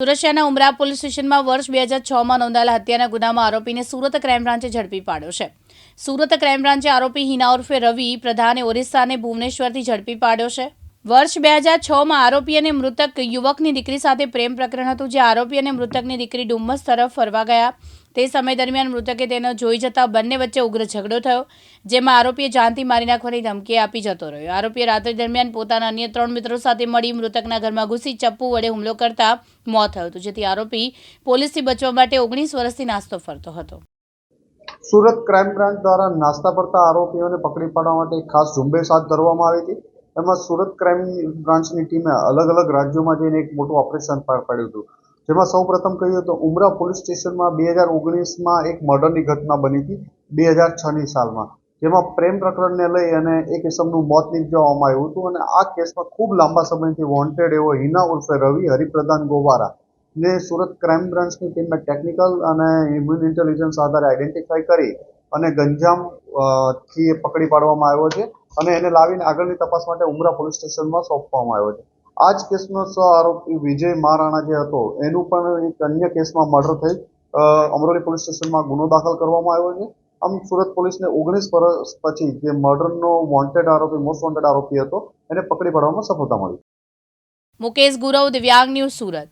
સુરત ઉમરા police સ્ટેશનમાં વર્ષ બે હજાર છમાં નોંધાયેલા હત્યાના ગુનામાં આરોપીને સુરત ક્રાઇમ બ્રાન્ચે ઝડપી પાડ્યો છે. સુરત ક્રાઇમ બ્રાન્ચે આરોપી હિના ઉર્ફે રવિ, પ્રધાને ઓરિસ્સાને ભુવનેશ્વરથી ઝડપી પાડ્યો છે. વર્ષ બે હજાર છમાં આરોપી અને મૃતક યુવકની દીકરી સાથે પ્રેમ પ્રકરણ હતું, જે આરોપી અને મૃતકની દીકરી ડુમ્મસ તરફ ફરવા ગયા. તે સમય દરમિયાન મૃતકે તેને જોઈ જતા બંને વચ્ચે ઉગ્ર ઝઘડો થયો, જેમાં આરોપીએ જાનથી મારી નાખવાની ધમકી આપી જતો રહ્યો. આરોપીએ રાત્રિ દરમિયાન પોતાના અન્ય ત્રણ મિત્રો સાથે મળી મૃતકના ઘરમાં ઘૂસી ચપ્પુ વડે હુમલો કરતા મોત થયું હતું, જેથી આરોપી પોલીસથી બચવા માટે ઓગણીસ વર્ષથી નાસ્તો ફરતો હતો. સુરત ક્રાઇમ બ્રાન્ચ દ્વારા નાસ્તા પડતા આરોપીઓને પકડી પાડવા માટે ખાસ ઝુંબેશ હાથ ધરવામાં આવી હતી. એમાં સુરત ક્રાઇમ બ્રાન્ચની ટીમે અલગ અલગ રાજ્યોમાં જઈને એક મોટું ઓપરેશન પાર પાડ્યું હતું. જેમાં સૌ પ્રથમ કહ્યું તો ઉમરા પોલીસ સ્ટેશનમાં બે હજાર ઓગણીસમાં એક મર્ડરની ઘટના બની હતી, બે હજાર છની સાલમાં. જેમાં પ્રેમ પ્રકરણને લઈ અને એક કિસમનું મોત નિપજાવવામાં આવ્યું હતું અને આ કેસમાં ખૂબ લાંબા સમયથી વોન્ટેડ એવો હિના ઉર્ફે રવિ હરિપ્રધાન ગોવારા ને સુરત ક્રાઇમ બ્રાન્ચની ટીમે ટેકનિકલ અને હ્યુમન ઇન્ટેલિજન્સ આધારે આઈડેન્ટિફાઈ કરી અને ગંજામથી પકડી પાડવામાં આવ્યો છે અને એને લાવીને આગળની તપાસ માટે ઉમરા પોલીસ સ્ટેશનમાં સોંપવામાં આવ્યો છે. આ જ કેસનો સહ આરોપી વિજય મહારાણા જે હતો, એનું પણ એક અન્ય કેસમાં મર્ડર થઈ અમરોલી પોલીસ સ્ટેશનમાં ગુનો દાખલ કરવામાં આવ્યો છે. આમ સુરત પોલીસને ઓગણીસ વર્ષ પછી જે મર્ડરનો વોન્ટેડ આરોપી મોસ્ટ વોન્ટેડ આરોપી હતો, એને પકડી પાડવામાં સફળતા મળી. મુકેશ ગુરવ, દિવ્યાંગ ન્યૂઝ સુરત.